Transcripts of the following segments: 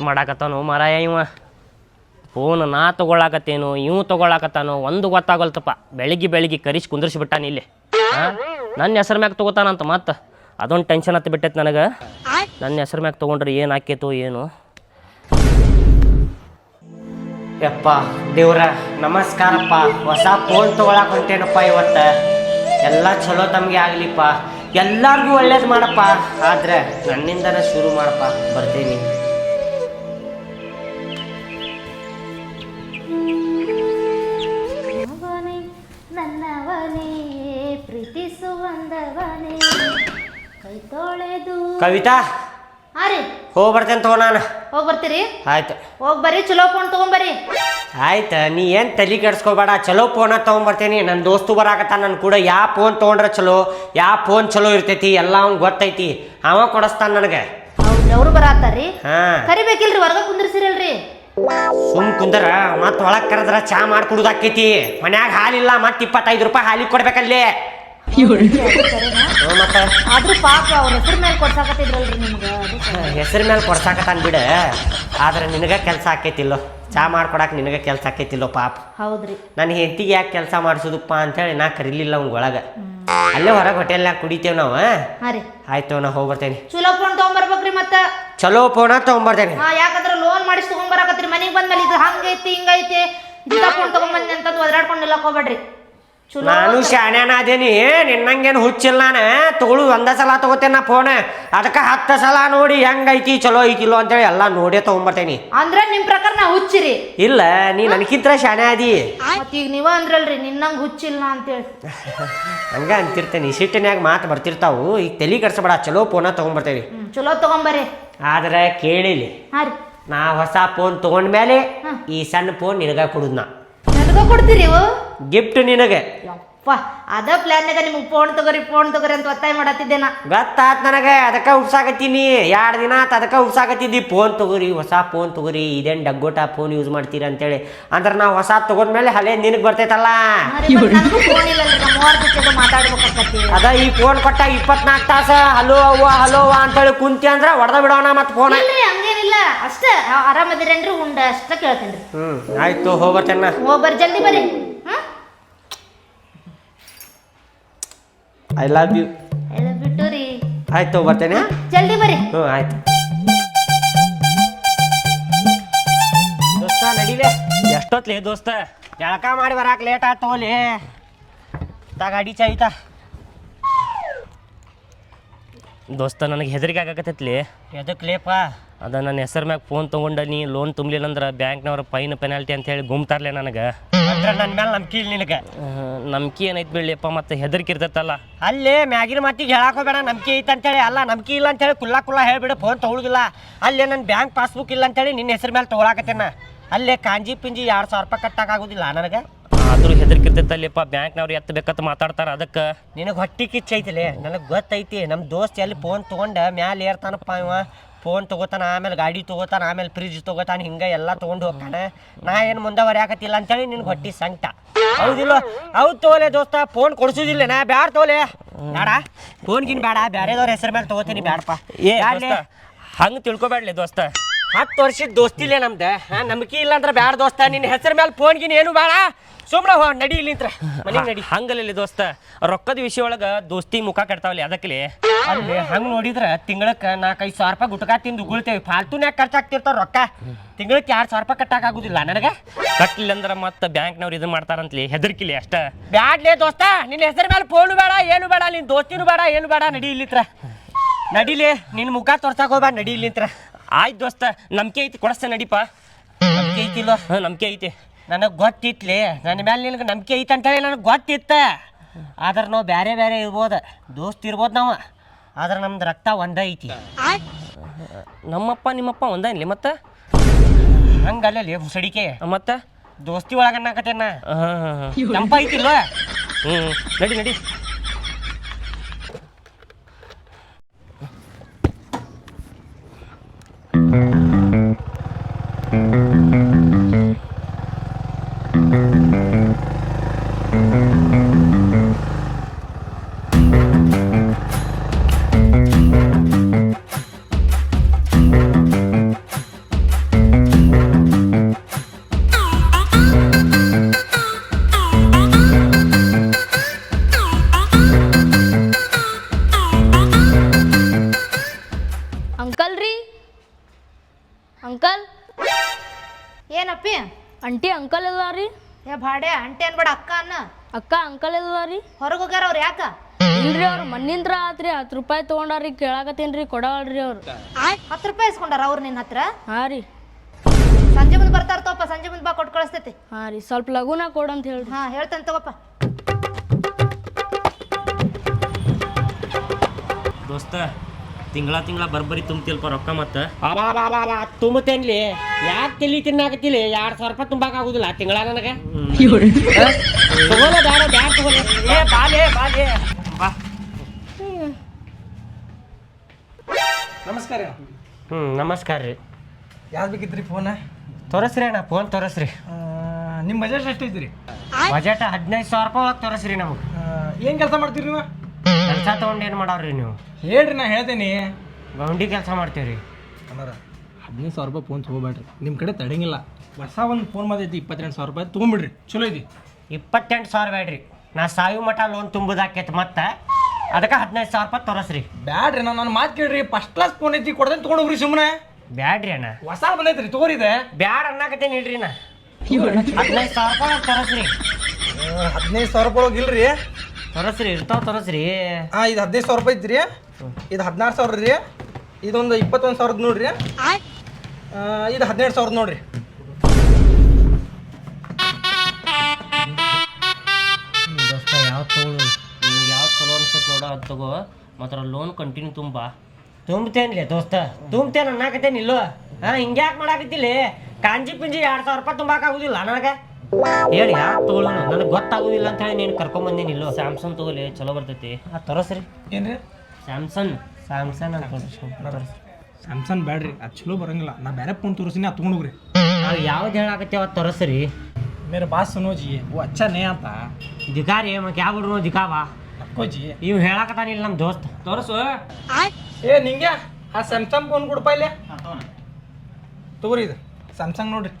ಎಟ್ ಮಾಡಾಕತ್ತಾನು ಮಾರಾಯ ಇವ. ಫೋನ್ ನಾ ತೊಗೊಳಕತ್ತೇನು, ಇವ್ ತೊಗೊಳಕತ್ತಾನು, ಒಂದು ಗೊತ್ತಾಗಲ್ತಪ್ಪ. ಬೆಳಿಗ್ಗೆ ಬೆಳಿಗ್ಗೆ ಕರಿಸಿ ಕುಂದರ್ಸಿಬಿಟ್ಟಾನ ಇಲ್ಲಿ. ನನ್ನ ಹೆಸರು ಮ್ಯಾಗ ತೊಗೋತಾನಂತ ಮತ್ತೆ? ಅದೊಂದು ಟೆನ್ಷನ್ ಹತ್ತು ಬಿಟ್ಟೈತೆ ನನಗೆ. ನನ್ನ ಹೆಸರು ಮ್ಯಾಗ ತೊಗೊಂಡ್ರೆ ಏನು ಆಕೇತು ಏನು. ಯಪ್ಪ, ದೇವ್ರ, ನಮಸ್ಕಾರಪ್ಪ. ಹೊಸ ಫೋನ್ ತೊಗೊಳಕ್ ಹೊಂಟೇನಪ್ಪ ಇವತ್ತು. ಎಲ್ಲ ಚಲೋ ತಮಗೆ ಆಗಲಿಪ್ಪ. ಎಲ್ಲಾರ್ಗೂ ಒಳ್ಳೇದು ಮಾಡಪ್ಪ. ಆದ್ರೆ ನನ್ನಿಂದನೇ ಶುರು ಮಾಡಪ್ಪ. ಬರ್ತೀನಿ. ಕವಿತಾ? ಹಾ ರೀ. ಹೋಗಿ ಬರ್ತೇನೆ ತಗೋ ನಾನು. ಹೋಗಿ ಬರ್ತೀರಿ ಆಯ್ತು. ಹೋಗಿ ಬರ್ರಿ ಚಲೋ ಫೋನ್ ತೊಗೊಂಬರ್ರಿ. ಆಯ್ತು ನೀ ಏನು ತಲೆ ಕೆಡಿಸ್ಕೋಬೇಡ ಚಲೋ ಫೋನ ತೊಗೊಂಬರ್ತೀನಿ. ನನ್ನ ದೋಸ್ತು ಬರಾಕತ್ತ ನನ್ನ ಕೂಡ ಯಾವ ಫೋನ್ ತೊಗೊಂಡ್ರೆ ಚಲೋ ಯಾವ ಫೋನ್ ಚಲೋ ಇರ್ತೈತಿ ಎಲ್ಲ ಅವ್ನು ಗೊತ್ತೈತಿ. ಅವ ಕೊಡಿಸ್ತಾನ ನನಗೆ. ಅವ್ರು ಬರಾತಾರ್ರಿ. ಹಾಂ. ಕರಿಬೇಕಿಲ್ರಿ ಹೊರಗೆ ಕುಂದ್ರಸಿರಲ್ರಿ. ಸುಮ್ ಕುಂದ್ರ ಮತ್ ಒಳಗ್ ಕರೆದ್ರ ಚಾ ಮಾಡಿ ಕುಡುದಾಕೈತಿ ಮನ್ಯಾಗ ಹಾಲಿಲ್ಲ ಮತ್ತೆ ಇಪ್ಪತ್ತೈದು ರೂಪಾಯಿ ಹಾಲಿಗೆ ಕೊಡ್ಬೇಕಲ್ಲಿ. ಮತ್ತ ಆದ್ರೂ ಪಾಪ ಅವ್ರ ಹೆಸರು ಮೇಲೆ ಕೊಡ್ಸಾಕತ್ತಿದ್ರಲ್ರಿ ನಿಮ್ಗೆ. ಹೆಸರು ಮೇಲೆ ಕೊಡ್ಸಾಕತ್ತಾನ ಬಿಡ. ಆದ್ರೆ ನಿನಗ ಕೆಲಸ ಆಕೈತಿಲ್ಲೋ. ಚಾ ಮಾಡ್ಕೊಡಕ್ ನಿನಗ ಕೆಲಸ ಆಕೈತಿಲ್ಲೋ ಪಾಪ. ಹೌದ್ರಿ. ನನ್ನ ಹೆಂಡತಿಗೆ ಯಾಕೆ ಕೆಲಸ ಮಾಡಿಸೋದಪ್ಪ ಅಂತೇಳಿ ನಾ ಕರೀಲಿಲ್ಲ ಅವ್ನ ಒಳಗ. ಅಲ್ಲೇ ಹೊರಗೆ ಹೋಟೆಲ್ನಾಗ ಕುಡಿತೇವ್ ನಾವು. ಹಾ ರೀ. ಆಯ್ತು ನಾ ಹೋಗಿ ಬರ್ತೇನೆ ಚಲೋ ಫೋನ್ ತಗೊಂಬರ್ಬೇಕ್ರಿ ಮತ್ತ. ಚಲೋ ಫೋನ ತಗೊಂಬರ್ತೇನೆ. ಹಾ ಯಾಕಂದ್ರ ಲೋನ್ ಮಾಡಿಸಿ ತಗೊಂಬರಾಕತ್ರಿ. ಮನೆಗೆ ಬಂದ್ಮೇಲೆ ಇದು ಹಂಗೈತಿ ಹಿಂಗೈತಿ. ಇಂಥ ಫೋನ್ ತಗೊಂಬಂದಿ ಅಂತಂದು ಒದರಾಡ್ಕೊಂಡು ನಿಲ್ಲಕ್ ಹೋಗ್ಬೇಡ್ರಿ. ನಾನು ಶಾಣ್ಯಾನ ಅದೇನಿ ನಿನ್ನಂಗೇನು ಹುಚ್ಚಿಲ್ಲ ನಾನು? ತಗೊಳು ಒಂದ ಸಲ ತಗೋತೇನೆ ನಾ ಫೋನ್ ಅದಕ್ಕೆ ಹತ್ತು ಸಲ ನೋಡಿ ಹೆಂಗೈತಿ ಚಲೋ ಐತಿಲ್ಲೋ ಅಂತೇಳಿ ಎಲ್ಲ ನೋಡೇ ತಗೊಂಬರ್ತೇನಿ. ಅಂದ್ರ ನಿಮ್ ಪ್ರಕಾರ ನಾ ಹುಚ್ಚಿರಿ? ಇಲ್ಲ ನೀ ನನಗಿಂತ ಶಾಣೆ ಅದಿ ಈಗ ಈಗ ನೀವ ಅಂದ್ರಲ್ರಿ ನಿನ್ನಂಗ್ ಹುಚ್ಚಿಲ್ಲ ಅಂತೇಳಿ. ಹಂಗ ಅಂತಿರ್ತೇನೆ ಸಿಟ್ಟಿನ್ಯಾಗ ಮಾತು ಬರ್ತಿರ್ತಾವು. ಈಗ ತಲೆ ಕೆಡ್ಸಬೇಡ ಚಲೋ ಫೋನ ತಗೊಂಬರ್ತೇವಿ ಹ್ಮ್ ಚಲೋ ತಗೊಂಬರ್ರಿ. ಆದ್ರೆ ಕೇಳಿಲಿ ಹಾ ರೀ ನಾ ಹೊಸ ಫೋನ್ ತಗೊಂಡ್ಮೇಲೆ ಈ ಸಣ್ಣ ಫೋನ್ ನಿನಗ ಕೊಡುದ್ ನಾ ನನಗ ಕೊಡ್ತೀರಿ ಗಿಫ್ಟ್ ನಿನಗೆ. ಯಪ್ಪ ಅದ ಪ್ಲಾನ್ಯಾಗ ನಿಮ್ಗೆ ಫೋನ್ ತಗೋರಿ ಫೋನ್ ತಗೋರಿ ಅಂತ ಒತ್ತಾಯ ಮಾಡತ್ತಿದ್ದೆ ನಾ ಗೊತ್ತಾತ್ ನನಗೆ ಅದಕ್ಕೆ ಉಪ್ಸಾಕತ್ತೀನಿ ಎರಡು ದಿನ ಆತ ಅದಕ್ಕೆ ಉಪ್ಸಾಕತ್ತಿದ್ದಿ ಫೋನ್ ತಗೋರಿ ಹೊಸ ಫೋನ್ ತಗೋರಿ ಇದೇನು ಡಗ್ಗೋಟ ಫೋನ್ ಯೂಸ್ ಮಾಡ್ತೀರಿ ಅಂತೇಳಿ. ಅಂದ್ರೆ ನಾವು ಹೊಸ ತಗೊಂಡ್ಮೇಲೆ ಹಳೆ ನಿನಗೆ ಬರ್ತೈತಲ್ಲ. ಅದ ಈ ಫೋನ್ ಕೊಟ್ಟ ಇಪ್ಪತ್ನಾಲ್ಕು ತಾಸ ಹಲೋ ಅವ್ವ ಹಲೋ ಅಂತೇಳಿ ಕುಂತಿ ಅಂದ್ರೆ ಹೊಡೆದ ಬಿಡೋಣ ಮತ್ತೆ ಫೋನ್ ಅಷ್ಟ ಆರಾಮದಿರೇನ್ರಿ ಉಂಡ ಅಷ್ಟ ಕೇಳ್ತೇನ್ರಿ. ಹ್ಮ್ ಆಯ್ತು ಹೋಗ್ಬರ್ತೇನೆ ಹೋಗ್ಬರ್ ಬರ್ರಿ ಜಲ್ದಿ ಬರ್ರಿ. ಹ್ಮ್? ಐ ಲವ್ ಯು ಎಲ್ಲ ಬಿಟ್ಟು ರೀ. ಆಯ್ತು ಬರ್ತೇನೆ. ಜಲ್ದಿ ಬರ್ರಿ. ಹ್ಞೂ ಆಯ್ತು. ದೋಸ್ತ ನಡಿಲೆ. ಎಷ್ಟೊತ್ಲಿ ದೋಸ್ತ? ಜಳಕ ಮಾಡಿ ಬರಾಕ್ ಲೇಟ್ ಆಯ್ತು ತಗೋಲಿ ತಾ ಗಾಡಿ ಚಾಯ್ತಾ ದೋಸ್ತ ನನಗೆ ಹೆದರಿಕೆ ಆಗಕತ್ತೈತ್ಲಿ. ಎದಕ್ಕೆ ಲೇಪ? ಅದ ನನ್ನ ಹೆಸರು ಮ್ಯಾಗ ಫೋನ್ ತೊಗೊಂಡ ನೀ ಲೋನ್ ತುಂಬಲಿಲ್ಲ ಅಂದ್ರೆ ಬ್ಯಾಂಕ್ನವ್ರ ಫೈನ್ ಪೆನಾಲ್ಟಿ ಅಂತ ಹೇಳಿ ಗುಮ್ತಾರ್ಲೆ ನನಗೆ. ಅಂದ್ರೆ ನನ್ನ ಮೇಲೆ ನಂಬಿಕೆ ಇಲ್ಲ ನಿನಗೆ. ನಂಬಿಕೆ ಏನೈತೆ ಬೀಳ್ಲಿಪ್ಪ ಮತ್ತೆ ಹೆದರಿಕೆ ಇರ್ತೈತಲ್ಲ. ಅಲ್ಲೇ ಮ್ಯಾಗಿನ ಮಾತಿಗೆ ಹೇಳಕ್ ಹೋಗ್ಬೇಡ ನಂಬಿಕೆ ಐತೆ ಅಂತೇಳಿ ಅಲ್ಲ ನಂಬಿಕೆ ಇಲ್ಲ ಅಂತೇಳಿ ಕುಲ್ಲ ಕುಲ್ಲ ಹೇಳ್ಬಿಡು ಫೋನ್ ತೊಗೊಳಗಿಲ್ಲ ಅಲ್ಲೇ ನನ್ನ ಬ್ಯಾಂಕ್ ಪಾಸ್ಬುಕ್ ಇಲ್ಲ ಅಂತೇಳಿ ನಿನ್ನ ಹೆಸರು ಮೇಲೆ ತೊಗೊಳಕತ್ತೇನ. ಅಲ್ಲೇ ಕಾಂಜಿ ಪಿಂಜಿ ಎರಡು ಸಾವಿರ ರೂಪಾಯಿ ಕಟ್ಟಾಗೋದಿಲ್ಲ ನನಗೆ. ಆದರೂ ಹೆದರಿಕೆ ಇರ್ತೈತಲ್ಲಪ್ಪ ಬ್ಯಾಂಕ್ನವ್ರು ಎತ್ತಬೇಕಂತ ಮಾತಾಡ್ತಾರ ಅದಕ್ಕೆ. ನಿನಗೆ ಹೊಟ್ಟಿ ಕಿಚ್ಚೈತಿಲೆ ನನಗೆ ಗೊತ್ತೈತಿ. ನಮ್ಮ ದೋಸ್ತ್ ಎಲ್ಲಿ ಫೋನ್ ತೊಗೊಂಡು ಮ್ಯಾಲೆ ಏರ್ತಾನಪ್ಪ ಇವ. ಫೋನ್ ತಗೋತಾನ ಆಮೇಲೆ ಗಾಡಿ ತಗೋತಾನ ಆಮೇಲೆ ಫ್ರಿಜ್ ತೊಗೋತಾನ ಹಿಂಗೆ ಎಲ್ಲ ತೊಗೊಂಡು ಹೋಗ್ತಾನೆ. ನಾ ಏನು ಮುಂದೆ ಬರೆಯಾಕತ್ತಿಲ್ಲ ಅಂತೇಳಿ ನಿನ್ಗೆ ಹೊಟ್ಟಿ ಸಂಕಟ. ಹೌದಿಲ್ಲ? ಹೌದು ತೋಲೆ ದೋಸ್ತ ಫೋನ್ ಕೊಡ್ಸುದಿಲ್ಲ ನಾ. ಬ್ಯಾಡ ತಗೋಲೆ. ಬೇಡ ಫೋನ್ಗಿನ್ ಬೇಡ ಬೇರೆದವ್ರ ಹೆಸರು ಮೇಲೆ ತೊಗೋತೀನಿ ಬ್ಯಾಡಪ್ಪ. ಏ ಹಂಗೆ ತಿಳ್ಕೊಬೇಡ್ಲಿ ದೋಸ್ತ. ಹತ್ತು ವರ್ಷದ ದೋಸ್ತಿಲೆ ನಮ್ದ. ನಂಬಿಕೆ ಇಲ್ಲ ಅಂದ್ರೆ ಬ್ಯಾಡ ದೋಸ್ತ. ನಿನ್ನ ಹೆಸರು ಮೇಲೆ ಫೋನ್ಗಿನ್ ಏನು ಬೇಡ. ಸುಮ್ಮನೆ ಹೋ ನಡಿ ಇಲ್ಲಿಂತ್ರ ಮನೆಗೆ ನಡಿ. ಹಂಗಲ್ಲಿ ದೋಸ್ತ. ರೊಕ್ಕದ ವಿಷಯ ಒಳಗ ದೋಸ್ತಿ ಮುಖ ಕೆಡ್ತಾವಲ್ಲಿ ಅದಕ್ಕೆ ಅಲ್ಲಿ ಹಂಗೆ ನೋಡಿದ್ರೆ ತಿಂಗಳಕ್ಕೆ ನಾಲ್ಕೈದು ಸಾವಿರ ರೂಪಾಯಿ ಗುಟ್ಕಾ ತಿಂದು ಉಗುಳ್ತೇವೆ. ಫಾಲ್ತುನ್ಯಾಗ ಖರ್ಚಾಗ್ತಿರ್ತಾವ ರೊಕ್ಕ. ತಿಂಗಳಕ್ಕೆ ಎರಡು ಸಾವಿರ ರೂಪಾಯಿ ಕಟ್ಟಾಕ ಆಗುದಿಲ್ಲ ನನಗ? ಕಟ್ಲಿಲ್ಲ ಅಂದ್ರೆ ಮತ್ತೆ ಬ್ಯಾಂಕ್ನವ್ರು ಇದನ್ನ ಮಾಡ್ತಾರಂತಲಿ. ಹೆದರ್ಕಿಲಿ ಅಷ್ಟ. ಬ್ಯಾಡ್ಲೇ ದೋಸ್ತ. ನಿನ್ನ ಹೆಸರು ಮೇಲೆ ಫೋನು ಬೇಡ ಏನು ಬೇಡ ನಿನ್ ದೋಸ್ತಿನೂ ಬೇಡ ಏನು ಬೇಡ. ನಡಿ ಇಲ್ಲಿತ್ರ. ನಡಿಲಿ ನಿನ್ನ ಮುಖ ತೋರ್ಸಕ್ ಹೋಗ್ಬೇಡ ನಡಿ ಇಲ್ಲಿಂತ್ರ. ಆಯ್ತು ದೋಸ್ತ ನಂಬಿಕೆ ಐತಿ ಕೊಡಸ್ತೆ ನಡಿಪ. ನಂಬಿಕೆ ಐತಿಲ್ಲ ಹಾಂ ನಂಬಿಕೆ ಐತಿ. ನನಗೆ ಗೊತ್ತಿತ್ಲಿ ನನ್ನ ಮೇಲೆ ನಿನಗೆ ನಂಬಿಕೆ ಐತೆ ಅಂತೇಳಿ ನನಗೆ ಗೊತ್ತಿತ್ತ. ಆದ್ರೆ ನಾವು ಬೇರೆ ಬೇರೆ ಇರ್ಬೋದು ದೋಸ್ತ್ ಇರ್ಬೋದು ನಾವು. ಆದ್ರೆ ನಮ್ದು ರಕ್ತ ಒಂದೇ ಐತಿ. ನಮ್ಮಪ್ಪ ನಿಮ್ಮಪ್ಪ ಒಂದೇ ಇಲ್ಲಿ ಮತ್ತೆ? ಹಂಗಲ್ಲೇ ಹುಸಡಿಕೆ. ಮತ್ತೆ? ದೋಸ್ತಿ ಒಳಗನ್ನಾಕತ್ತೇನ ಹಾಂ ಹಾಂ ಹಾಂ. ಐತಿಲ್ವ ಹ್ಞೂ ನಡಿ ನಡಿ. ಅಂಕಲ್? ಏನಪ್ಪಿ? ಅಂಟಿ ಅಂಕಲ್ ಎಲ್ಲ ರೀ ಏ ಭಾಡೆ ಅಂಟಿ ಅನ್ಬೇಡ ಅಕ್ಕ ಅನ್ನ. ಅಕ್ಕ ಅಂಕಲ್ ಎಲ್ಲ ರೀ ಹೊರಗೆ ಹೋಗ್ಯಾರ ಅವ್ರು ಯಾಕ? ಇಲ್ರಿ ಅವ್ರು ಮಣ್ಣಿಂದ್ರ ಆತ್ರಿ ಹತ್ತು ರೂಪಾಯಿ ತಗೊಂಡಾರಿ ಕೇಳಾಕತ್ತೇನ್ರಿ ಕೊಡವಲ್ರಿ ಅವ್ರು. ಹತ್ತು ರೂಪಾಯಿ ಇಸ್ಕೊಂಡಾರ ಅವ್ರು ನಿನ್ನ ಹತ್ರ? ಹಾಂ ರೀ. ಸಂಜೆ ಮುಂದೆ ಬರ್ತಾರ ತಗೋಪ್ಪ ಸಂಜೆ ಮುಂದೆ ಬಾ ಕೊಟ್ಟು ಕಳಿಸ್ತೈತಿ. ಹಾಂ ರೀ ಸ್ವಲ್ಪ ಲಘೂನ ಕೊಡು ಅಂತ ಹೇಳಿ ಹಾ ಹೇಳ್ತೇನೆ ತಗೋಪ್ಪ ದೋಸ್ತ ತಿಂಗಳ ತಿಂಗಳ ಬರ್ಬರಿ ತುಂಬ್ತಿಲ್ಪ ರೊಕ್ಕ ಮತ್ತ. ತುಂಬತೇನ್ಲಿ? ಯಾಕೆ ತಿಳಿ ತಿನ್ನಾಕತ್ತಿಲ್ಲ ಎರಡ್ ಸಾವಿರ ರೂಪಾಯಿ ತುಂಬಾಕ ಆಗುದಿಲ್ಲ ತಿಂಗಳ ನನಗೆ? ತಗೋಲ ಬಾರ ಬ್ಯಾಡ ತಗೋಲ ಏ ಬಾಲೆ ಬಾಲೆ. ಬಾ. ನಮಸ್ಕಾರ. ಹ್ಮ್ ನಮಸ್ಕಾರ ರೀ. ಯಾವ್ದು ಬೇಕಿತ್ರಿ ಫೋನ್ ತೋರಸ್ರಿ ಅಣ್ಣ ಫೋನ್ ತೋರಸ್ರಿ. ನಿಮ್ಮ ಬಜೆಟ್ ಎಷ್ಟು ಐತ್ರಿ? ಬಜೆಟ್ ಹದಿನೈದು ಸಾವಿರ ರೂಪಾಯಿ ಒಳಗೆ ತೋರಸ್ರಿ ನಮಗೆ. ಏನು ಕೆಲಸ ಮಾಡ್ತೀರಿ ನೀವು? ಕೆಲಸ ತಗೊಂಡು ಏನು ಮಾಡಾರ್ರಿ ನೀವು? ಹೇಳ್ರಿ ನಾ ಹೇಳ್ತೀನಿ. ಗೌಂಡಿ ಕೆಲಸ ಮಾಡ್ತೀವ್ರಿ. ಅಂದ್ರೆ ಹದಿನೈದು ಸಾವಿರ ರೂಪಾಯಿ ಫೋನ್ ತೊಗೋಬೇಡ್ರಿ. ನಿಮ್ಮ ಕಡೆ ತಡಂಗಿಲ್ಲ. ಹೊಸ ಒಂದು ಫೋನ್ ಬಂದೈತಿ ಇಪ್ಪತ್ತೆಂಟು ಸಾವಿರ ರೂಪಾಯಿ ತೊಗೊಂಬಿಡ್ರಿ. ಚಲೋ ಐತಿ. ಇಪ್ಪತ್ತೆಂಟು ಸಾವಿರ ಬೇಡ್ರಿ ನಾ ಸಾಯು ಮಠ ಲೋನ್ ತುಂಬುದಾಕೈತೆ ಮತ್ತೆ ಅದಕ್ಕೆ ಹದಿನೈದು ಸಾವಿರ ರೂಪಾಯಿ ತೋರಿಸ್ರಿ. ಬ್ಯಾಡ್ರಿ ನಾನು ನನ್ನ ಮಾತು ಕೇಳ್ರಿ. ಫಸ್ಟ್ ಕ್ಲಾಸ್ ಫೋನ್ ಐತಿ ಕೊಡ್ತೇನೆ ತೊಗೊಂಡೋಗ್ರಿ ಸುಮ್ಮನೆ ಬ್ಯಾಡ್ರಿ ಅಣ್ಣ. ಹೊಸ ಬಂದೈತ್ರಿ ತಗೋರಿದೆ ಬ್ಯಾಡ ಅನ್ನಕತ್ತೇನೆ ಇಲ್ರಿ ನಾ. ಹದಿನೈದು ಸಾವಿರ ರೂಪಾಯಿ ತರಸ್ರಿ. ಹದಿನೈದು ಸಾವಿರ ರೂಪಾಯಿ ಇಲ್ರಿ. ತರಸ್ರಿ ಇರ್ತಾವ ತರಸ್ರಿ. ಹಾಂ ಇದು ಹದಿನೈದು ಸಾವಿರ ರೂಪಾಯಿ ಐತ್ರಿ ಇದು ಹದಿನಾರು ಸಾವಿರ ರೀ. ಇದೊಂದು ಇಪ್ಪತ್ತೊಂದು ಸಾವಿರದ ನೋಡ್ರಿ. ಇದು ಹದಿನೆಂಟು ಸಾವಿರದ ನೋಡ್ರಿ. ದೋಸ್ತ ಯಾವ ತಗೊಳು ನಿನಗೆ ಯಾವ ಚಲೋ ನೋಡ ಅದು ತಗೋ. ಮಾತ್ರ ಲೋನ್ ಕಂಟಿನ್ಯೂ ತುಂಬಾ. ತುಂಬ್ತೇನ್ಲಿ ದೋಸ್ತ? ತುಂಬ್ತೇನೆ ಅನ್ನಕತ್ತೇನೆ ಇಲ್ಲೋ? ಹಾ ಹಿಂಗ್ಯಾಕೆ ಮಾಡಾಕತ್ತಿಲ್ಲ? ಕಾಂಜಿ ಪಿಂಜಿ ಎರಡು ಸಾವಿರ ರೂಪಾಯಿ ತುಂಬಾಕಾಗುದಿಲ್ಲ ನನಗೆ. ಹೇಳಿ ಯಾವ ತೊಗೊಳ್ಳೋಣ ನನಗೆ ಗೊತ್ತಾಗುದಿಲ್ಲ ಅಂತ ಹೇಳಿ ನೀನು ಕರ್ಕೊಂಬಂದೇನಿ ಇಲ್ಲೋ. ಸ್ಯಾಮ್ಸಂಗ್ ತಗೋಲಿ ಚಲೋ ಬರ್ತೈತಿ. ಆ ತರಸ್ರಿ. ಏನ್ರಿ? ಸ್ಯಾಮ್ಸಂಗ್ ಸ್ಯಾಮ್ಸಂಗ್ ಅಂತ ತೋರಿಸಿ ಸ್ಯಾಮ್ಸಂಗ್ ಬ್ಯಾಡ್ರಿ ಅದು ಚಲೋ ಬರಂಗಿಲ್ಲ. ನಾ ಬೇರೆ ಫೋನ್ ತೋರಿಸಿನಿ ಅದು ತಗೊಂಡೋಗ್ರಿ ನಾವು ಯಾವ್ದು ಹೇಳಾಕತ್ತೆ ಅವತ್ತು ತರಸ್ರಿ. ಮೇರೆ ಬಾ ಸುನೋಜಿ ಓ ಅಚ್ಚನೇ ಅಂತ. ದಿಕಾರಿ ಮಕ್ ಯಾವ ಹುಡುಗನು ದಿಕಾವಾ ಅಕ್ಕೋಜಿ. ಇವ್ ಹೇಳಾಕತ್ತಾನಿಲ್ಲ ನಮ್ಮ ದೋಸ್ತ. ತೋರಿಸು. ಏ ನಿಂಗೆ ಆ ಸ್ಯಾಮ್ಸಂಗ್ ಫೋನ್ ಕೊಡಪ್ಪ ಇಲ್ಲೇ. ತಗೋರಿ ಇದು. ಸ್ಯಾಮ್ಸಂಗ್ ನೋಡ್ರಿ.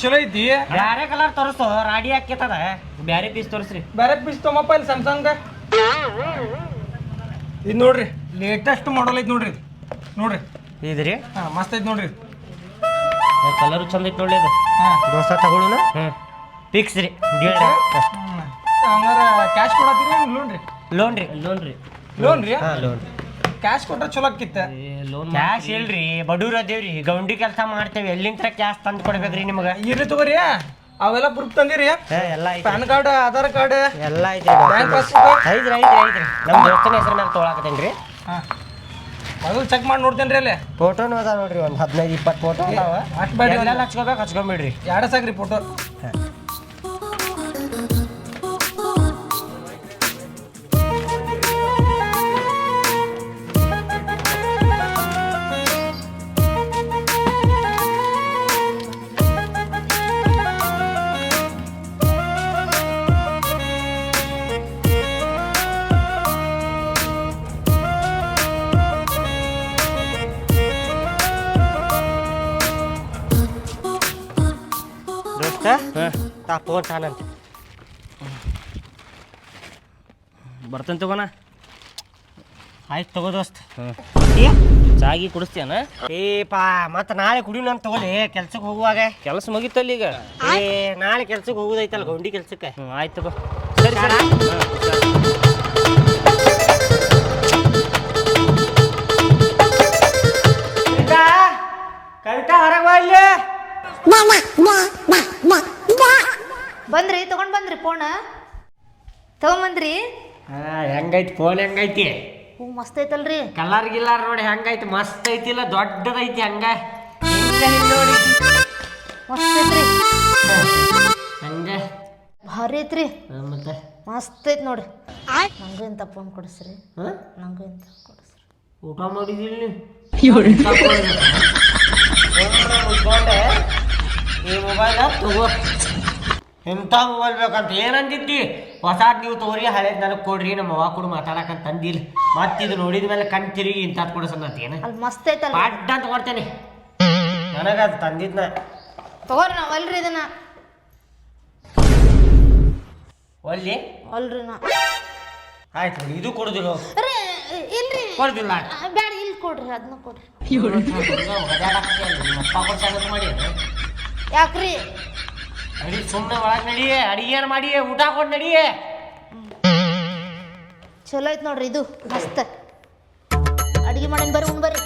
ಚಲೋ ಐತಿ. ಬ್ಯಾರೆ ಕಲರ್ ತೋರಿಸು ರಾಡಿ ಹಾಕೈತದ. ಬ್ಯಾರೆ ಪೀಸ್ ತೋರಿಸ್ರಿ. ಬ್ಯಾರೆ ಪೀಸ್ ತೊಗೊಂಬಪ್ಪ ಇಲ್ಲಿ ಸ್ಯಾಮ್ಸಂಗ್ ಇದು ನೋಡ್ರಿ ಲೇಟೆಸ್ಟ್ ಮಾಡಲ್ ಐತಿ ನೋಡ್ರಿ ಇದು. ನೋಡ್ರಿ. ಇದ್ರಿ? ಹಾ ಮಸ್ತ್ ಐತಿ ನೋಡ್ರಿ ಕಲರ್ ಚಂದ ಐತಿ ನೋಡಿ ಅದು ಹಾಂ. ದೋಸ್ತ ತಗೊಳ್ಳೋಣ ಹ್ಞೂ ಫಿಕ್ಸ್ ರೀ. ಡೇಟ್ ಹಂಗಾರೆ ಕ್ಯಾಶ್ ಕೊಡತ್ತೀರಿ ಲೋನ್ ರೀ? ಲೋನ್ ರೀ. ಲೋನ್ ರೀ? ಲೋನ್ ರೀ ಹಾಂ ಲೋನ್ ಕ್ಯಾಶ್ ಕೊಟ್ರೆ ಚಲೋ ಆಕಿತ್ತ ಲೋನ್ ಕ್ಯಾಶ್ ಇಲ್ರಿ ಬಡೂರ ಅದೇವ್ರಿ ಗೌಂಡಿ ಕೆಲಸ ಮಾಡ್ತೇವೆ ಎಲ್ಲಿಂದ ಕ್ಯಾಶ್ ತಂದು ಕೊಡ್ಬೇಕ್ರಿ ನಿಮ್ಗೆ? ಇರ್ಲಿ ತಗೋರಿ ಅವೆಲ್ಲ ಪ್ರೂಫ್ ತಂದಿರಿ. ಏ, ಎಲ್ಲ ಐತೆ. PAN card Aadhaar card. ಎಲ್ಲ ಐತೆ ಬ್ಯಾಂಕ್ ಪಾಸ್ಬುಕ್ ಐತ್ರಿ ಐತ್ರಿ ಐತ್ರಿ. ನಮ್ಮ ದೋಸ್ತನ ಹೆಸರು ಮೇಲೆ ತೊಗೊಳಕತ್ತೇನ್ರಿ ರೀ. ಹಾಂ. ಮೊದಲು ಚೆಕ್ ಮಾಡಿ ನೋಡ್ತೇನೆ ರೀ ಅಲ್ಲಿ. ಫೋಟೋನು ಅದ ನೋಡ್ರಿ ಒಂದು ಹದಿನೈದು ಇಪ್ಪತ್ತು ಫೋಟೋ ಅದಾವ. ಅಷ್ಟು ಬೇಡ ಎಲ್ಲ ಹಚ್ಕೋಬೇಕು ಹಚ್ಕೊಂಬಿಡ್ರಿ. ಎರಡು ಸಾಕ್ರಿ ಫೋಟೋ ತಾ ಫೋನ್ ತಾನಂತ ಬರ್ತೇನೆ ತಗೋಣ. ಆಯ್ತು ತಗೋ ದೋಸ್ತ್. ಚಾಗಿ ಕುಡಿಸ್ತೀಯನ? ಏಪಾ ಮತ್ತೆ ನಾಳೆ ಕುಡಿ ನಾನು ತಗೋಲಿ. ಕೆಲ್ಸಕ್ಕೆ ಹೋಗುವಾಗ. ಕೆಲಸ ಮುಗಿತಲ್ಲ ಈಗ? ಏ ನಾಳೆ ಕೆಲ್ಸಕ್ಕೆ ಹೋಗುದೈತಲ್ಲ ಗೌಂಡಿ ಕೆಲ್ಸಕ್ಕೆ. ಹ್ಞೂ ಆಯ್ತು ಬಾ ಸರಿ ಸರಿ. ಕವಿತಾ ಹೊರಗೆ ಬರ್ಲಿ ಬಂದ್ರಿ ತಗೊಂಡ್ ಬಂದ್ರಿ ಫೋನ್ ತಗೊಂಬಂದ್ರಿ. ಹಾ ಹೆಂಗೈತಿ ಫೋನ್ ಹೆಂಗೈತಿ? ಹ್ಞೂ ಮಸ್ತ್ ಐತಲ್ರಿ. ಕಲರ್ ಗಿಲ್ಲಾರ್ ನೋಡಿ ಹೆಂಗೈತಿ ಮಸ್ತ್ ಐತಿಲ್ಲ ದೊಡ್ಡದೈತಿ ಹಂಗ. ನೋಡಿ ಮಸ್ತ್ ಐತ್ರಿ. ಹಂಗ? ಭಾರಿ ಐತ್ರಿ. ಮತ್ತೆ? ಮಸ್ತ್ ಐತಿ ನೋಡ್ರಿ. ನಂಗೂ ಇಂಥ ಫೋನ್ ಕೊಡಿಸ್ರಿ. ಹಾ? ನಂಗೂ ಇಂಥ ಕೊಡಿಸ್ರಿ. ಊಟ ಮಾಡಿದಿಲ್ಲ ಈ ಮೊಬೈಲ್ ತಗೋ. ಇಂಥ ಮೊಬೈಲ್ ಬೇಕಂತ ಏನಂದಿದ್ದಿ? ಹೊಸಾದ್ ನೀವು ತೋರಿ ಹಳೇದ್ ನನಗೆ ಕೊಡ್ರಿ ನಮ್ಮ ಅವ್ವ ಕೂಡ ಮಾತಾಡಕಂತ ತಂದಿಲ್ಲ ಮತ್ತೆ ಇದು ನೋಡಿದ ಮೇಲೆ ಕಣ್ ತಿರುಗಿ ಇಂಥದ್ದು ಅಂತ ಏನು? ಅಲ್ಲಿ ಮಸ್ತ್ ಐತಲ್ಲ ಅಡ್ಡ ಅಂತ ಕೊಡ್ತೇನೆ. ನನಗೆ ಅದು ತಂದಿದ್ನ. ತಗೋರಿ ನಾವು ಅಲ್ರಿ ಇದನ್ನ. ಒಲ್ಲಿ? ಅಲ್ರಿ ನಾ. ಆಯ್ತು ಬಿಡಿ, ಇದು ಕೊಡುದಿಲ್ಲ. ರೀ ಇಲ್ರಿ. ಕೊಡುದಿಲ್ಲ. ಬ್ಯಾಡ ಇಲ್ಲಿ ಕೊಡ್ರಿ ಅದನ್ನ ಕೊಡ್ರಿ. ಅಪ್ಪ ಕೊಡ್ಸಾಗತ್ ಮಾಡಿ. ಯಾಕ್ರಿ? ನಡಿ ಸುಮ್ಮನೆ ಒಳಗೆ ನಡಿಯೇ ಅಡಿಗೆ ಮಾಡಿ, ಊಟ ಕೊಟ್ಟು ನಡಿಯೇ ಚಲೋ ಐತ್ ನೋಡ್ರಿ ಇದು, ಮಸ್ತ್. ಅಡಿಗೆ ಮಾಡಿ ಬರ್ರಿ ಉಣ್ ಬರ್ರಿ.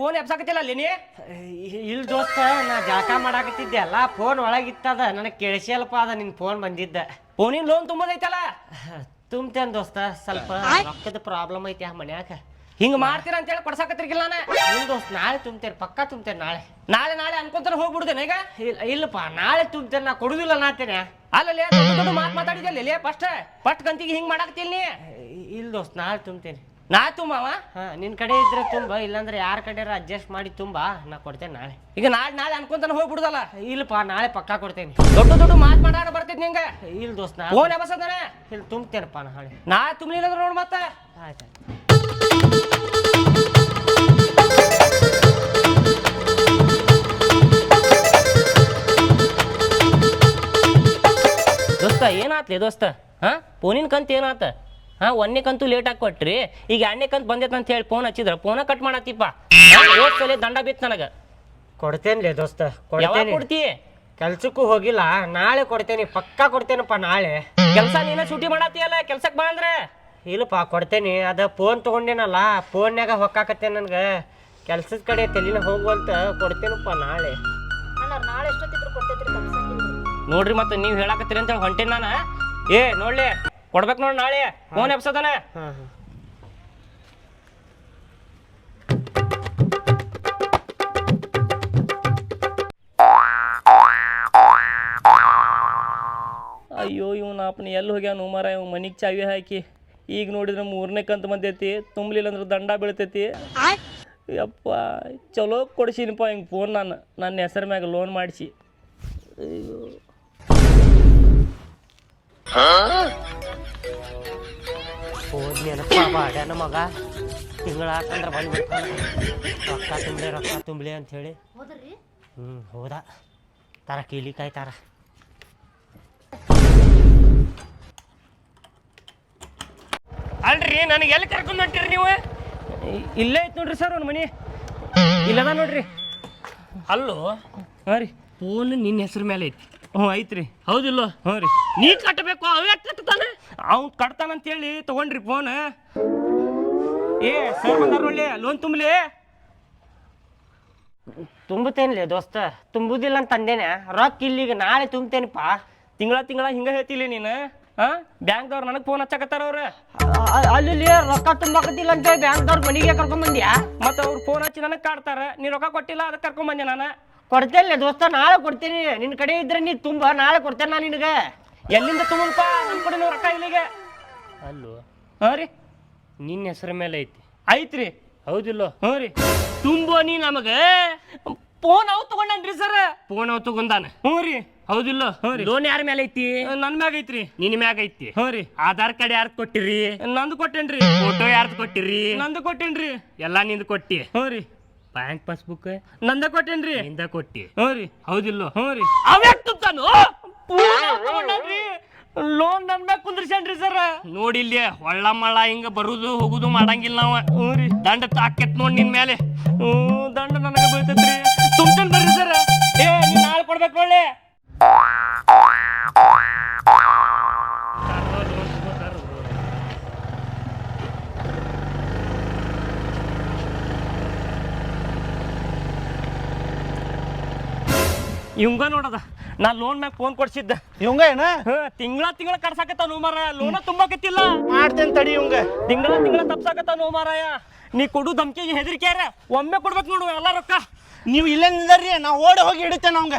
ಫೋನ್ ಎಬ್ಸಾಕತ್ತಿಲ್ಲ ಅಲ್ಲಿ ನೀ? ಇಲ್ಲ ದೋಸ್ತ ನಾ ಜಳಕ ಮಾಡಾಕತ್ತಿದ್ದೆ ಅಲ್ಲ ಫೋನ್ ಒಳಗಿತ್ತದ ನನಗೆ ಕೇಳಿಸಲ್ಪ ಅದ ನಿನ್ ಫೋನ್ ಬಂದಿದ್ದ. ಫೋನಿನ ಲೋನ್ ತುಂಬೋದೈತಲ್ಲ? ತುಂಬ್ತೇನ್ ದೋಸ್ತ ಸ್ವಲ್ಪ ರೊಕ್ಕದ ಪ್ರಾಬ್ಲಮ್ ಐತಿ ಆ ಮನ್ಯಾಗ. ಹಿಂಗ್ ಮಾಡ್ತೀರ ಅಂತ ಹೇಳಿ ಕೊಡ್ಸಾಕತ್ತಿರ್ಗಿಲ್ಲ ನಾನು? ಇಲ್ಲ ದೋಸ್ತ್ ನಾಳೆ ತುಂಬ್ತೇನೆ ಪಕ್ಕಾ ತುಂಬ್ತೇನೆ ನಾಳೆ. ನಾಳೆ ನಾಳೆ ಅನ್ಕೊಂತಾನೆ ಹೋಗ್ಬಿಡ್ತೇನೆ ಈಗ? ಇಲ್ಲ ಇಲ್ಲಪ್ಪ ನಾಳೆ ತುಂಬ್ತೇನೆ ನಾ ಕೊಡುದಿಲ್ಲ ನಾತೇನೆ ಅಲ್ಲಲ್ಲಿ ಮಾತು ದೊಡ್ಡ ಮಾತು ಮಾತಾಡಿದಲ್ಲಿ ಫಸ್ಟ್ ಫಸ್ಟ್ ಕಂತಿಗೆ ಹಿಂಗ್ ಮಾಡಾಕ್ತಿಲ್ ನೀ? ಇಲ್ಲ ದೋಸ್ತ ನಾಳೆ ತುಂಬ್ತೇನೆ. ನಾ ತುಂಬವ ಹಾ ನಿನ್ ಕಡೆ ಇದ್ರೆ ತುಂಬ ಇಲ್ಲಾಂದ್ರೆ ಯಾರ ಕಡೆ ಅಡ್ಜಸ್ಟ್ ಮಾಡಿ ತುಂಬಾ ನಾ ಕೊಡ್ತೇನೆ ನಾಳೆ. ಈಗ ನಾಳೆ ನಾಳೆ ಅನ್ಕೊಂತಾನೆ ಹೋಗ್ಬಿಡುದಲ್ಲ? ಇಲ್ಲಪ್ಪ ನಾಳೆ ಪಕ್ಕಾ ಕೊಡ್ತೇನೆ. ದೊಡ್ಡ ದೊಡ್ಡ ಮಾತು ಮಾತಾಡ ಬರ್ತೈತಿ ನಿಂಗೆ? ಇಲ್ಲ ದೋಸ್ತ ನಾ ಫೋನ್ ಎಬಸದಾನೆ ಇಲ್ಲಿ ತುಂಬ್ತೇನಪ್ಪ ನಾಳೆ ನಾ ತುಂಬಲಿಲ್ಲ ಅಂದ್ರೆ ನೋಡ್ ಮತ್ತೆ. ಆಯ್ತು. ದೋಸ್ತ ಏನಾತ್ಲಿ ದೋಸ್ತ? ಹಾ? ಫೋನಿನ ಕಂತ ಏನಾತ? ಹಾ ಒಂದನೇ ಕಂತು ಲೇಟ್ ಆಗಿ ಕೊಟ್ರಿ. ಈಗ ಎರಡನೇ ಕಂತು ಬಂದೈತೆ ಅಂತ ಹೇಳಿ ಫೋನ್ ಹಚ್ಚಿದ್ರ. ಫೋನ ಕಟ್ ಮಾಡತ್ತಿಪ್ಪ ಸಲ ದಂಡ ಬಿತ್ತು ನನಗೆ. ಕೊಡ್ತೇನ್ಲೇ ದೋಸ್ತ ಯಾವಾಗ ಕೊಡ್ತೇನೆ ಕೊಡ್ತಿ? ಕೆಲ್ಸಕ್ಕೂ ಹೋಗಿಲ್ಲ ನಾಳೆ ಕೊಡ್ತೇನೆ ಪಕ್ಕಾ ಕೊಡ್ತೇನಪ್ಪ ನಾಳೆ. ಕೆಲಸ ನೀನ ಚೂಟಿ ಮಾಡತ್ತೀಯಲ್ಲ ಕೆಲ್ಸಕ್ಕೆ ಬಾ ಅಂದ್ರೆ. ಇಲ್ಲಪ್ಪ ಕೊಡ್ತೇನೆ. ಅದ ಫೋನ್ ತಗೊಂಡೇನಲ್ಲ ಫೋನ್ಯಾಗ ಹೊಕ್ಕಾಕತ್ತೇನೆ ನನ್ಗೆ. ಕೆಲ್ಸದ ಕಡೆ ತಲೆನ ಹೋಗುವಂತ ಕೊಡ್ತೇನಪ್ಪ ನಾಳೆ. ಅಣ್ಣ ನಾಳೆ ಎಷ್ಟೊತ್ತಿದ್ರು ಕೊಡ್ತೈತ್ರಿ ತಪ್ಸಂಗಿಲ್ರಿ ನೋಡ್ರಿ ಮತ್ತೆ ನೀವು ಹೇಳಾಕತ್ತೀರಿ ಅಂತ ಹೇಳಿ ಹೊಂಟೇನಿ ನಾನು. ಏ ನೋಡ್ಲಿ. ಕೊಡ್ಬೇಕು ನೋಡಿ ನಾಳೆ. ಫೋನ್ ಎಪ್ಸದನ ಹಾಂ ಹಾಂ. ಅಯ್ಯೋ ಇವ್ನ ಅಪ್ಪನ ಎಲ್ಲಿ ಹೋಗ್ಯಾನ ಮರ ಇವ್ ಮನಿಗೆ ಚಾವಿ ಹಾಕಿ. ಈಗ ನೋಡಿದ್ರೆ ಮೂರನೇ ಕಂತು ಬಂದೈತಿ ತುಂಬಲಿಲ್ಲ ಅಂದ್ರೆ ದಂಡ ಬೀಳ್ತೈತಿ. ಯಪ್ಪ ಚಲೋ ಕೊಡ್ಸೀನಿಪ್ಪ ಹಿಂಗೆ ಫೋನ್ ನಾನು ನನ್ನ ಹೆಸರು ಮ್ಯಾಗ ಲೋನ್ ಮಾಡಿಸಿ. ಹೋದ್ನೇನಪ್ಪ ಬಾಡ್ಯಾನ ಮಗ. ತಿಂಗಳ ಹಾಕಂದ್ರೆ ಬಂದು ರೊಕ್ಕ ತುಂಬಲಿ ರೊಕ್ಕ ತುಂಬಲಿ ಅಂತ ಹೇಳಿ ಹೋದ್ರಿ? ಹ್ಞೂ ಹೋದ. ತರ ಕೀಲಿ ಕಾಯ್ತಾರ ಅಲ್ರಿ ನನಗೆ ಎಲ್ಲಿ ಕರ್ಕೊಂಡು ಹೊಂಟಿರಿ ನೀವು? ಇಲ್ಲೇ ಐತೆ ನೋಡ್ರಿ ಸರ್ ಒಂದು ಮನಿ. ಇಲ್ಲದ ನೋಡ್ರಿ. ಅಲ್ಲೋ ಹಾಂ ರೀ. ಫೋನ್ ನಿನ್ನ ಹೆಸರು ಮೇಲೆ ಐತಿ. ಹ್ಞೂ ಐತ್ರಿ. ಹೌದಿಲ್ಲ? ಹ್ಞೂ ರೀ. ನೀ ಕಟ್ಟಬೇಕು ಅವೇ ಕಟ್ತಾನೆ? ಅವ್ನು ಕಟ್ತಾನಂತೇಳಿ ತಗೊಂಡ್ರಿ ಫೋನ್ ಏ ಸರ್ ಬಂದಾರ ನೋಡಿ ಲೋನ್ ತುಂಬಲಿ? ತುಂಬುತ್ತೇನ್ಲೇ ದೋಸ್ತ ತುಂಬುದಿಲ್ಲ ಅಂತ ಅಂದೇನೆ. ರೊಕ್ಕ ಇಲ್ಲಿಗೆ ನಾಳೆ ತುಂಬ್ತೇನಪ್ಪ ತಿಂಗಳ ತಿಂಗಳ ಹಿಂಗೆ ಹೇಳ್ತಿಲಿ ನೀನು ಹಾಂ ಬ್ಯಾಂಕ್ದವ್ರು ನನಗೆ ಫೋನ್ ಹಚ್ಚಕತ್ತಾರ ಅವ್ರು. ಅಲ್ಲಿ ರೊಕ್ಕ ತುಂಬಾಕತ್ತಿಲ್ಲ ಅಂತ ಬ್ಯಾಂಕ್ದವ್ರ ಮನೆಗೆ ಕರ್ಕೊಂಡ್ ಬಂದ್ಯಾ? ಮತ್ತ ಅವ್ರು ಫೋನ್ ಹಚ್ಚಿ ನನಗೆ ಕಾಡ್ತಾರೆ. ನೀ ರೊಕ್ಕ ಕೊಟ್ಟಿಲ್ಲ ಅದಕ್ಕೆ ಕರ್ಕೊಂಬಂದೆ ನಾನು. ಕೊಡ್ತೇನೆ ದೋಸ್ತ ನಾಳೆ ಕೊಡ್ತೀನಿ. ನಿನ್ ಕಡೆ ಇದ್ರೆ ನೀ ತುಂಬ ನಾಳೆ ಕೊಡ್ತೇನೆ ನಾನು ನಿನಗೆ. ಎಲ್ಲಿಂದ ತುಂಬಲ್ಪ ನಮ್ಮ ಕಡೆ ರೊಕ್ಕ ಇಲ್ಲಿಗೆ. ಅಲ್ಲೋ? ಹಾಂ ರೀ. ನಿನ್ನ ಹೆಸರ ಮೇಲೆ ಐತಿ. ಐತ್ರಿ. ಹೌದಿಲ್ಲೋ? ಹ್ಞೂ ರೀ. ತುಂಬೋ ನೀ ನಮಗೆ? ಫೋನ್ ಅವ್ ತಗೊಂಡನ್ರಿ ಸರ್ ಫೋನ್ ಅವ್ ತಗೊಂಡಾನ? ಹ್ಞೂ ರೀ. ಹೌದಿಲ್ಲೋ? ಹ್ಞೂ ರೀ. ಲೋನ್ ಯಾರ ಮೇಲೆ ಐತಿ? ನನ್ನ ಮ್ಯಾಗ ಐತ್ರಿ. ನಿನ್ನ ಮ್ಯಾಗ ಐತಿ. ಹ್ಞೂ ರೀ. ಆಧಾರ್ ಕಾರ್ಡ್ ಯಾರ್ದು ಕೊಟ್ಟಿರಿ? ನಂದು ಕೊಟ್ಟೇನ್ರಿ. ಫೋಟೋ ಯಾರ್ದು ಕೊಟ್ಟಿರಿ? ನಂದು ಕೊಟ್ಟೇನ್ರಿ. ಎಲ್ಲಾ ನಿಂದು ಕೊಟ್ಟಿ. ಹ್ಞೂ ರೀ. ಬ್ಯಾಂಕ್ ಪಾಸ್ಬುಕ್ ನಂದ ಕೊಟ್ಟೇನ್ರಿ. ನಿಂದ ಕೊಟ್ಟಿ. ಹ್ಞೂ ರೀ. ಹೌದಿಲ್ಲೋ? ಹ್ಞೂ ರೀ. ಅವ್ಯಾಕ್ ಲೋನ್ ನನ್ ಮ್ಯಾಗ ಕುಂದ್ರಿಸ್ಯಾನ್ರಿ ಸರ್ ನೋಡಿಲ್ಲಿ ಒಳ್ಳ ಮಳ್ಳ ಹಿಂಗ ಬರುದು ಹೋಗುದು ಮಾಡಂಗಿಲ್ಲ ನಾವ. ಹ್ಞೂ ರೀ. ದಂಡ ತಾಕೆತ್ ನೋಡ್ ನಿನ್ ಮೇಲೆ ಹ್ಞೂ ದಂಡ ನನಗೆ ಬೀಳ್ತೈತ್ರಿ. ತುಂಬ್ತೇನೆ ಬರ್ರಿ ಸರ್ ಏ ನೀನ್ ನಾಳೆ ಕೊಡ್ಬೇಕು ನೋಡ್ಲಿ. ಇವಂಗ ನೋಡದ. ನಾ ಲೋನ್ ಮ್ಯಾಗ ಫೋನ್ ಕೊಡ್ಸಿದ್ದೆ. ಇವಂಗ ಏನ? ತಿಂಗಳ ತಿಂಗಳ ಕಡ್ಸಾಕತ್ತ ಮಾರ ಲೋನ ತುಂಬಾಕತ್ತಿಲ್ಲ. ಮಾಡ್ತೇನೆ ತಡಿ ಇವಂಗ. ತಿಂಗಳ ತಿಂಗಳ ತಪ್ಸಾಕತ್ತ ಮಾರಾಯ. ನೀ ಕೊಡು ಧಮ್ಕಿಗೆ ಹೆದರಿಕೆ ಒಮ್ಮೆ ಕೊಡ್ಬೇಕು ನೋಡು ಎಲ್ಲ ರೊಕ್ಕ. ನೀವು ಇಲ್ಲೇ ನಾ ಓಡಿ ಹೋಗಿ ಹಿಡಿತೇನೆ ಅವಂಗ.